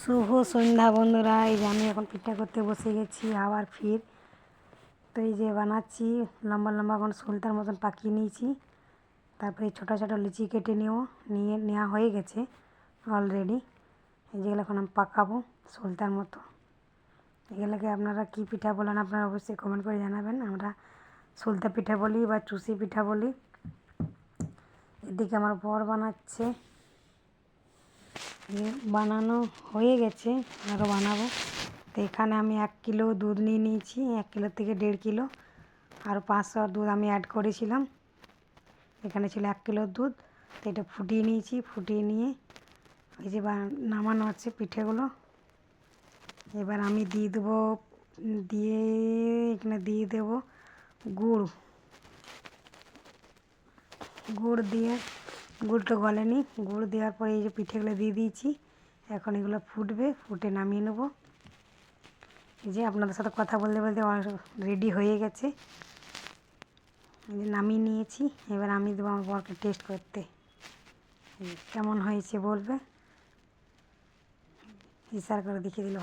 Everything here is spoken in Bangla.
শুভ সন্ধ্যা বন্ধুরা, এই যে আমি এখন পিঠা করতে বসে গেছি, আবার ফির। তো এই যে বানাচ্ছি, লম্বা লম্বা এখন সুলতার মতন পাকিয়ে নিয়েছি। তারপরে ছোটো ছোটো লিচি কেটে নেব নিয়ে, নেওয়া হয়ে গেছে অলরেডি যেগুলো এখন আমি পাকাবো সুলতার মতো। এগুলোকে আপনারা কী পিঠা বলেন আপনারা অবশ্যই কমেন্ট করে জানাবেন। আমরা সুলতা পিঠা বলি বা চুষি পিঠা বলি। এদিকে আমার বর বানাচ্ছে। বানানো হয়ে গেছে। আরও বানাবো। তো এখানে আমি এক কিলো দুধ নিয়ে নিয়েছি, এক কিলো থেকে দেড় কিলো। আর পাঁচশো দুধ আমি অ্যাড করেছিলাম। এখানে ছিল এক কিলো দুধ। তো এটা ফুটিয়ে নিয়েছি, ফুটিয়ে নিয়ে এই যে নামানো হচ্ছে পিঠেগুলো। এবার আমি দিয়ে দেবো, দিয়ে এখানে দিয়ে দেবো গুড়। গুড় দিয়ে গুড়টা গলেনি গুড় দেওয়ার পরে এই যে পিঠেগুলো দিয়ে দিয়েছি। এখন এগুলো ফুটবে, ফুটে নামিয়ে নেব। এই যে আপনাদের সাথে কথা বলতে বলতে রেডি হয়ে গেছে। নামিয়ে নিয়েছি। এবার আমি দেবো আমার বরকে টেস্ট করতে। কেমন হয়েছে বলবে? ইশারা করে দেখিয়ে দিলে।